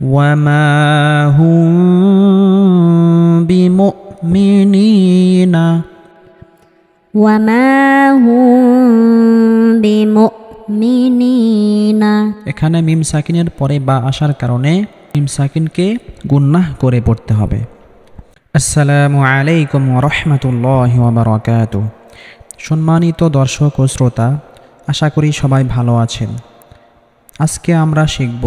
وما هم بمؤمنين وما هم بمؤمنين এখানে মিম সাকিনের পরে বা আসার কারণে মিম সাকিনকে গুন্নাহ করে পড়তে হবে আসসালামু আলাইকুম রহমতুল্লাহ বারকাত সম্মানিত দর্শক ও শ্রোতা আশা করি সবাই ভালো আছেন আজকে আমরা শিখব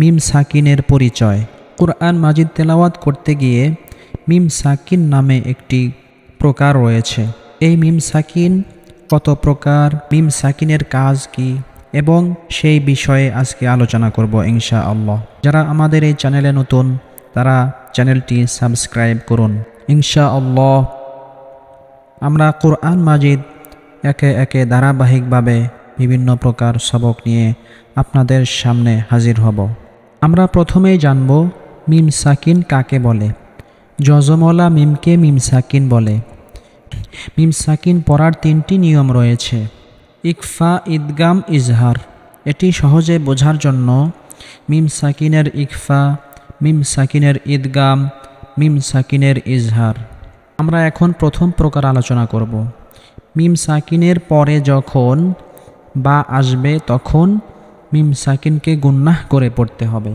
মিম সাকিনের পরিচয়। কোরআন মাজিদ তেলাওয়াত করতে গিয়ে মিম সাকিন নামে একটি প্রকার রয়েছে। এই মিম সাকিন কত প্রকার, মিম সাকিনের কাজ কি এবং সেই বিষয়ে আজকে আলোচনা করব ইনশা আল্লাহ যারা আমাদের এই চ্যানেলে নতুন, তারা চ্যানেলটি সাবস্ক্রাইব করুন। ইনশা আল্লাহ আমরা কোরআন মাজিদ একে একে ধারাবাহিকভাবে বিভিন্ন প্রকার সবক নিয়ে আপনাদের সামনে হাজির হব। প্রথমেই জানব মিম সাকিন কাকে বলে। যজমলা মিমকে মিম সাকিন বলে। মিম সাকিন পড়ার তিনটি নিয়ম রয়েছে। ইকফা ঈদগাম ইজহার। এটি সহজে বোঝার জন্য মিম সাকিনের ইকফা, মিম সাকিনের ঈদগাম মিম সাকিনের ইজহার। আমরা এখন প্রথম প্রকার আলোচনা করব। মিম সাকিনের পরে যখন বা আসবে তখন মিম সাকিনকে গুন্নাহ করে পড়তে হবে।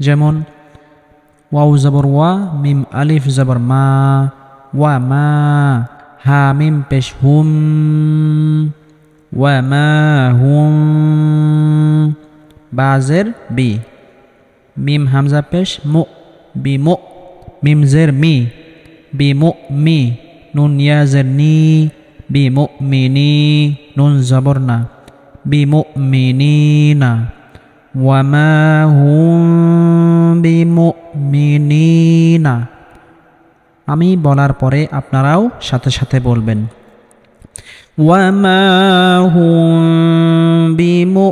যেমন ওয়াউ জবর ওয়া, মিম আলিফ জবর মা, ওয়া মা, হা মিম পেশ হুম, ওয়া মা হুম, বাজের বি, মিম হামজা পেশ মু, বি মু, মিম জের মি, বি মু মি, নুন ইয়াজের নি, বি মু মিনি নুন জবর না। বি মু মিনিনা ওয়ামা হুম বি মু মিনিনা আমি বলার পরে আপনারাও সাথে সাথে বলবেন ওয়ামা হুম বি মু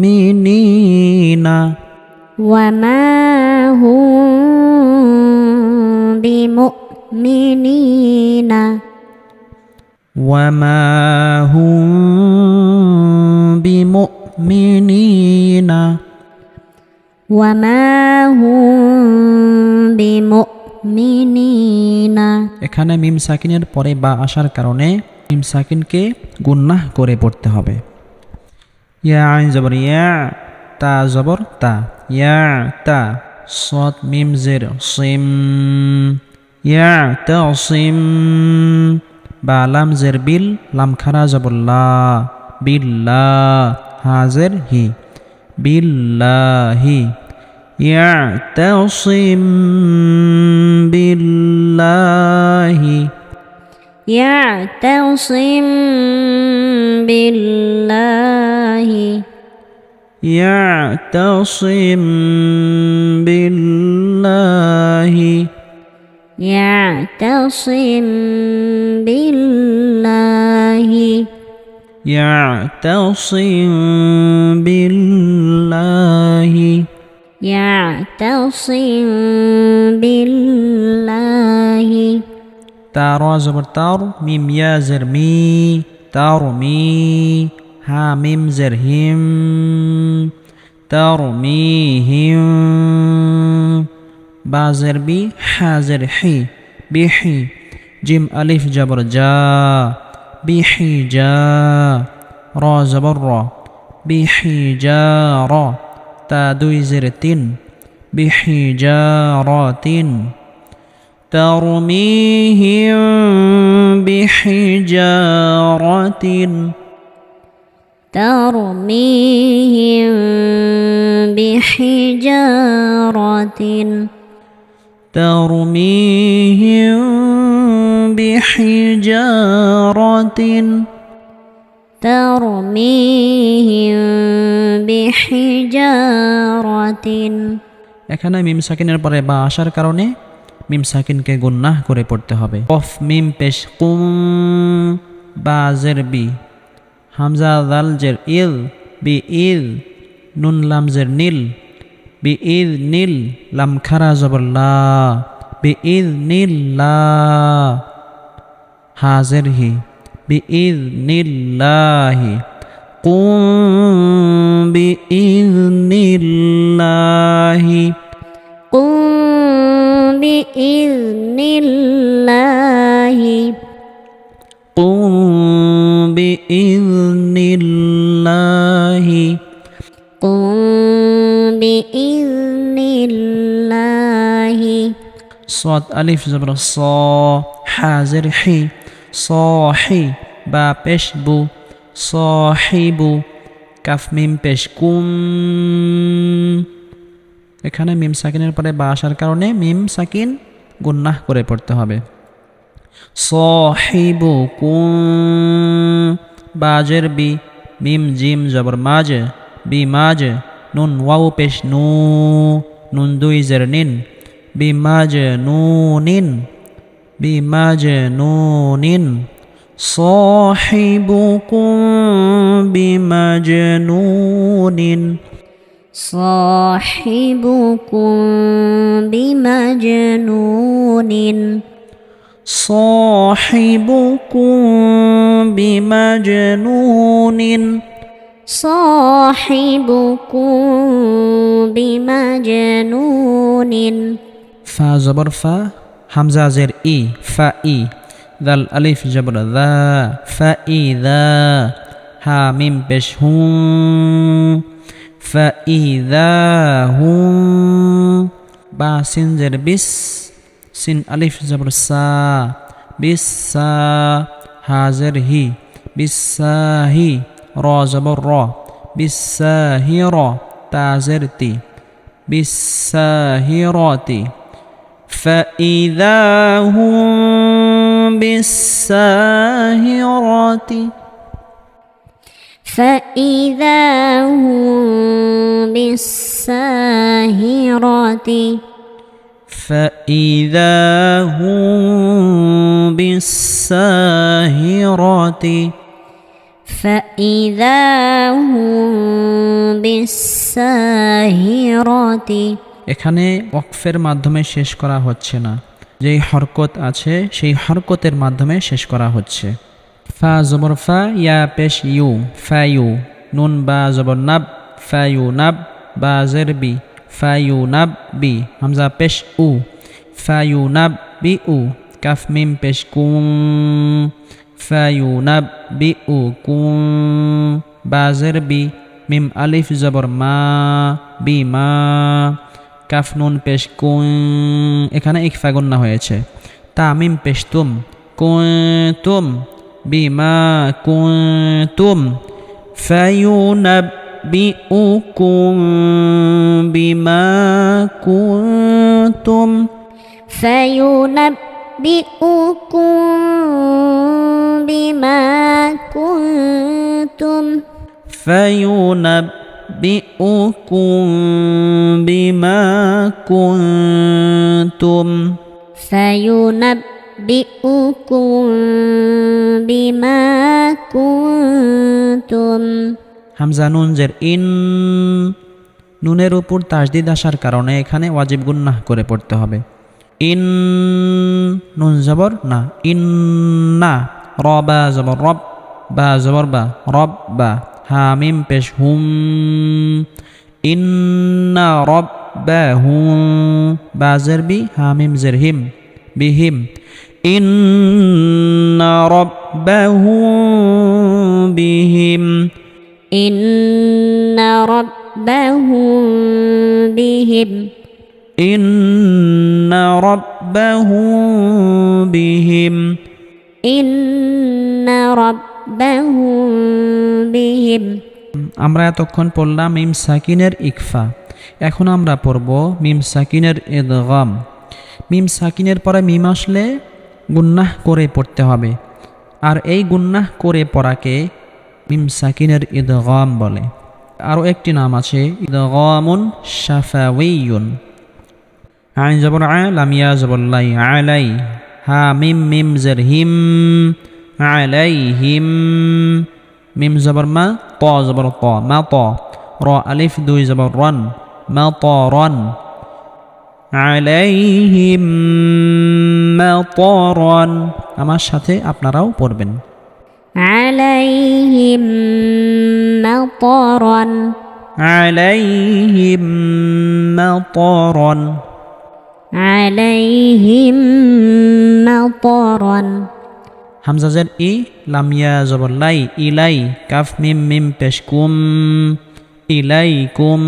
মিনিনা وما هم بمؤمنين وما هم بمؤمنين وما هم بمؤمنين এখানে মিম সাকিনের পরে বা আসার কারণে মিম সাকিনকে গুন্নাহ করে পড়তে হবে ইয়া আইন জবর ইয়া তা জবর তা ইয়া তা সৎ মিম জের সিম ইয়া তা সিম বা লাম জের বিল লাম খারা জবর লা বিল্লা হাজের হি বিল্লাহি يعتصم بالله يعتصم بالله يعتصم بالله يعتصم بالله يعتصم بالله. يعتصم بالله. تارا زبر تار ميم يا زر مي ها ميم زرهم ترميهم با زر بي حا زر حي بحي جيم ألف جبر جا. بحجارة زبرة بحجارة تادوي زرتين بحجارة ترميهم بحجارة ترميهم بحجارة ترميهم بحجارة ترميهم بحجارة এখানে মিম সাকিনের পরে বা আসার কারণে মিম সাকিনকে গুন্নাহ করে পড়তে হবে কফ মিম পেশ কুম বা জের বি হামজা দাল জের ইল বি ইল নুন লাম জের নীল বি ইল নীল লাম খারা জবর লা বি ইল নীল লা হাজের হি বি ইল নীল্লাহি قم بإذن الله قم بإذن الله قم بإذن الله قم بإذن الله صاد ألف زبر صا হাজরহি সহি বা পেশবু সহিবু কাফমিম পেশকুম এখানে মিম সাকিনের পরে বা আসার কারণে মিম সাকিন গুন্নাহ করে পড়তে হবে। সহিবু কুম, বাজের বি, মিম জিম জবর মাজ বি মাজ নুন ওয়াউ পেশ নু, নুন দুই জের নিন, বি মাজ নু নিন। بمجنون صاحبكم بمجنون صاحبكم بمجنون صاحبكم بمجنون صاحبكم بمجنون فا زبر فا হামজা জের ই, ফা ই, দাল আলিফ জবর দা, ফা ই দা, হা মিম পেশ হুম ফা ই দা হুম বা সিন জের বিস, সিন আলিফ জবর সা, বিস সা, হা জের হি বিসাহি র জবর র বিসাহি র, তা জের তি বিসাহিরতি فإذا هم بالساهرة فإذا هم بالساهرة فإذا هم بالساهرة فإذا هم بالساهرة এখানে ওয়াকফের মাধ্যমে শেষ করা হচ্ছে না। যেই হরকত আছে, সেই হরকতের মাধ্যমে শেষ করা হচ্ছে। ফা জবর ফা, ইয়া পেশ ইউ, ফা ইউ। নুন বা জবর নাব, ফা ইউ নাব, বা জের বি, ফা ইউ নাব বি। হামজা পেশ উ, ফা ইউ নাব বি উ। কাফ মিম পেশ কুম, ফা ইউ নাব বি উ কুম। বা জের বি, মিম আলিফ জবর মা, বি মা। কাফ নুন পেশ কুন এখানে ইকফা গুন্না হয়েছে তামিম পেশ তুম কুন্তুম বিমা কুন্তুম ফায়ুনাব্বিউকুম বিমা কুন্তুম فينبئكم بما كنتم فينبئكم بما كنتم فينبئكم بما كنتم হামজা নুন জের ইন নুনের উপর তাজদিদ আসার কারণে এখানে ওয়াজিব গুন্নাহ করে পড়তে হবে ইন নুন জবর না ইন না র বা জবর রব বা জবর বা রব বা حامم پیش إن ربهم بازر بي حامم زرهم بهم. إن ربهم بهم. إن ربهم بهم. إن ربهم بهم. إن بهم আমরা এতক্ষণ পড়লাম মিম সাকিনের ইকফা এখন আমরা পড়ব মিম সাকিনের ইদগাম মিম সাকিনের পরে মিম আসলে গুন্নাহ করে পড়তে হবে আর এই গুন্নাহ করে পড়াকে মিম সাকিনের ইদগাম বলে আরও একটি নাম আছে ইদগামুন শাফাউইয়ুন আইন জবর আ লামিয়া জবল্লাই আলাই হা মিম মিম জের হিম আলাই হিম মিম জবর মা ত জবর ত মা ত র আলিফ দুই জবর রন মা ত রন। আলাইহিম মাতরন আমার সাথে আপনারাও পড়বেন। আলাইহিম মাতরন আলাইহিম মাতরন আলাইহিম মাতরন হামজাজের ই লামিয়া জবরলাই ইলাই, কাফ, মিম মিম পেশকুম ইলাই, কুম,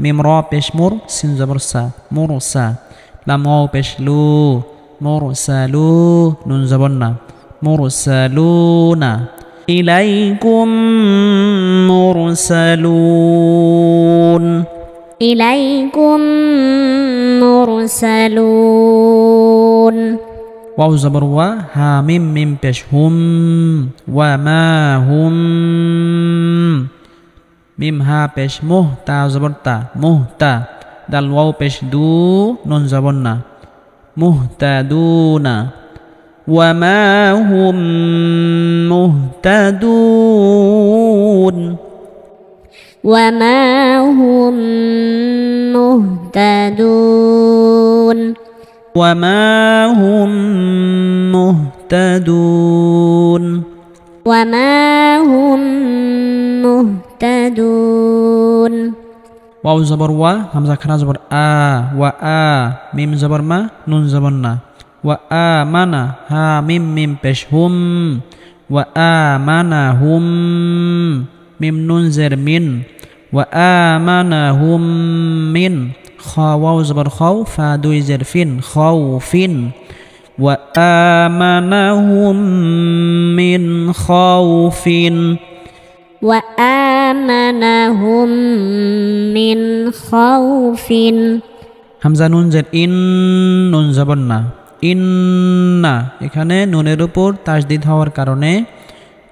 মিম, র, পেশ, মোর, সিন, জবর, সা, মোর, সা, লাম পেশ, লু, মোর সালু নুন, জবর, না, মোর সালু না ইলাইকুম মুরসালুন ইলাইকুম মুরসালুন واو زبر و ها ميم ميم بيش هم وما هم ميم ها بيش مه تا زبر تا مه تا. دال واو بيش دو نون زبرنا مهتدون وما هم مهتدون وما هم مهتدون وما هم مهتدون وما هم مهتدون واو زبر و همزة كنا زبر آ و آ ميم زبر ما نون زبر نا و آمنا ها ميم ميم بش هم و آمنا هم ميم نون زر من ওয়া আমানাহুম মিন খ ওয়াও জবর খাও দুই জের ফিন ওয়া আমানাহুম মিন খাউফিন ওয়া আমানাহুম মিন খাউফিন জের ইন নুন জবর না এখানে নুনের উপর তাজদিদ হওয়ার কারণে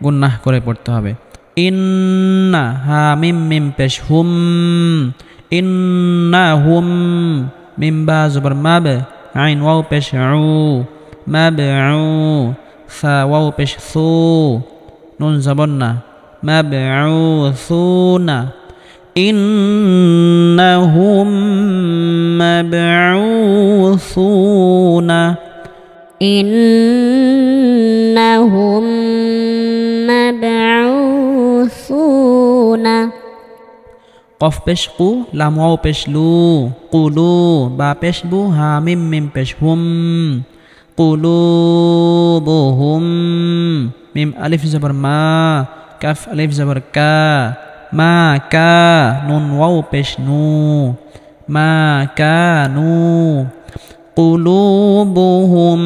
গুন্নাহ করে পড়তে হবে। إن هم مim pes hum Inna hum mim ba zubar mab Ain waw pes u Mab'u Tha waw pes thu Nun zabonna Mab'u thuna إنهم مبعوثون إنهم مبعوثون yuhfuna Qaf pesku lam waw peslu Qulu ba pesbu ha mim mim peshhum Qulubuhum Mim alif zabar ma Kaf alif zabar ka Ma ka nun waw Ma ka nu Qulubuhum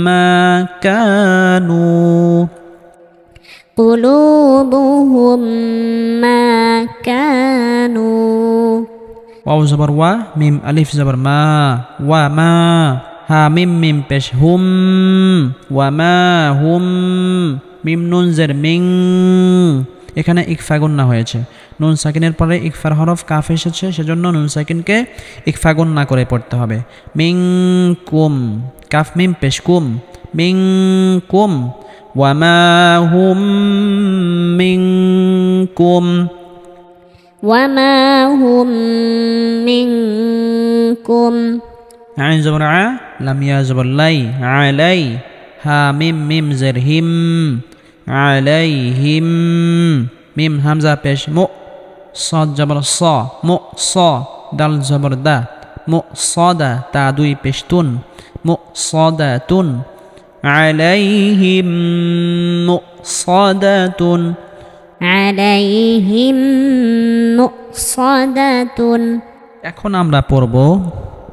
ma ka nu قلوبهم ما كانوا ওয়াও জবর ওয়া মিম আলিফ জবর মা ওয়া মা হা মিম মিম পেশ হুম ওয়া মা হুম মিম নুন জের মিং এখানে ইকফা গুন্না হয়েছে নুন সাকিনের পরে ইকফার হরফ কাফ এসেছে সেজন্য নুন সাকিনকে ইকফা গুন্না করে পড়তে হবে মিং কুম কাফ মিম পেশ কুম মিং কুম وما هم منكم وما هم منكم عين زبر ع لم يزبر لي علي ها ميم ميم زرهم عليهم ميم همزة بيش مو صاد جبر صا مو صا دال زبر دا مو صادة تعدوي بيشتون مو صادة تون সদা তুন আলাইহিম মু সদা তুন عليهم مؤصدة এখন আমরা পড়ব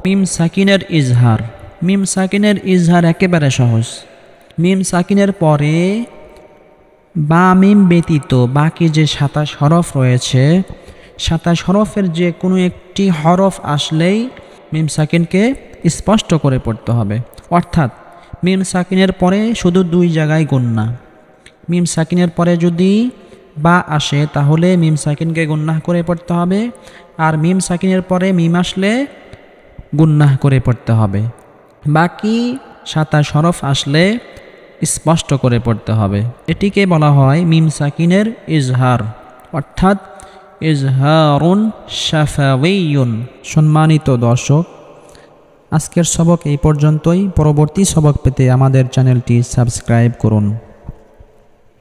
মিম সাকিনের ইজহার মিম সাকিনের ইজহার একেবারে সহজ মিম সাকিনের পরে বা মিম ব্যতীত বাকি যে সাতাশ হরফ রয়েছে সাতাশ হরফের যে কোনো একটি হরফ আসলেই মিম সাকিনকে স্পষ্ট করে পড়তে হবে অর্থাৎ মিম সাকিনের পরে শুধু দুই জায়গায় গুন্না। মিম সাকিনের পরে যদি বা আসে, তাহলে মিম সাকিনকে গুন্নাহ করে পড়তে হবে। আর মিম সাকিনের পরে মিম আসলে গুন্নাহ করে পড়তে হবে। বাকি সাতা সরফ আসলে স্পষ্ট করে পড়তে হবে। এটিকে বলা হয় মিম সাকিনের ইজহার। অর্থাৎ ইজহারুন শাফাউইয়ুন সম্মানিত দর্শক আজকের সবক এই পর্যন্তই। পরবর্তী সবক পেতে আমাদের চ্যানেলটি সাবস্ক্রাইব করুন।